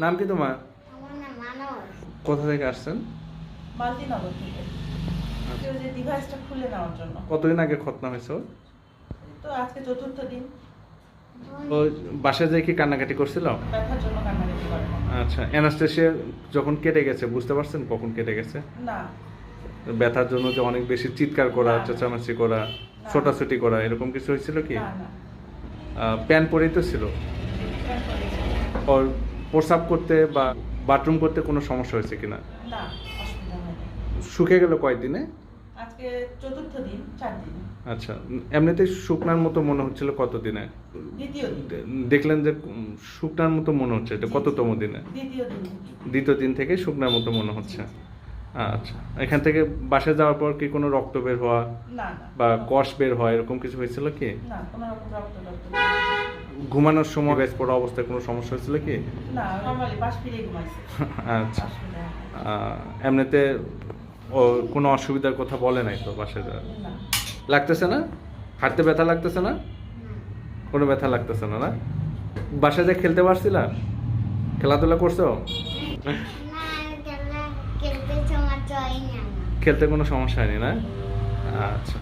নাম কি তোমার? আমার নাম মানস। কোথা থেকে আসছেন? থেকে। আচ্ছা। যে ডিভাইসটা খুলে নেওয়ার জন্য। কতদিন আগে খতনা হয়েছে তো আজকে চতুর্থ দিন। ও বাসায় যেয়ে কি কান্নাকাটি করছিল? ব্যথার জন্য কান্নাকাটি করে। আচ্ছা অ্যানাস্টেশিয়া যখন কেটে গেছে বুঝতে পারছেন কখন কেটে গেছে? না। ব্যথার জন্য যে অনেক বেশি চিৎকার করা চেঁচামেচি করা ছোটাছুটি করা এরকম কিছু হয়েছিল কি? না না। প্যান পরেই তো ছিল। ওর প্রসাব করতে বা বাথরুম করতে কোনো সমস্যা হয়েছে কিনা? না অসুবিধা হয়নি। শুকে গেল কয়েকদিনে আজকে চতুর্থ দিন চার দিন। আচ্ছা এমনিতেই শুকনার মতো মনে হচ্ছিল কত দিনে দ্বিতীয় দিন। দেখলেন যে শুকনার মতো মনে হচ্ছে এটা কততম দিনে? দ্বিতীয় দিন। থেকে। দ্বিতীয় দিন থেকে শুকনার মতো মনে হচ্ছে। আচ্ছা এখান থেকে বাসায় যাওয়ার পর কি কোনো রক্ত বের হওয়া বা কষ বের হওয়া এরকম কিছু হয়েছিল কি? না কোনো রক্ত রক্ত ঘুমানোর সময় বেশ পড়া অবস্থায় কোনো সমস্যা হয়েছিল কি? না নর্মালি পাশ ফিরে ঘুমাইছে। আচ্ছা। আহ, এমনিতে ও কোনো অসুবিধার কথা বলে নাই তো বাসায়? লাগতেছে না? হাঁটতে ব্যথা লাগতেছে না? কোনো ব্যথা লাগতেছে না না? বাসায় যে খেলতে পারছিলা? খেলাধুলা করছ? না খেলা খেলতে সময় চাই না খেলতে কোনো সমস্যা হয়নি না? আচ্ছা।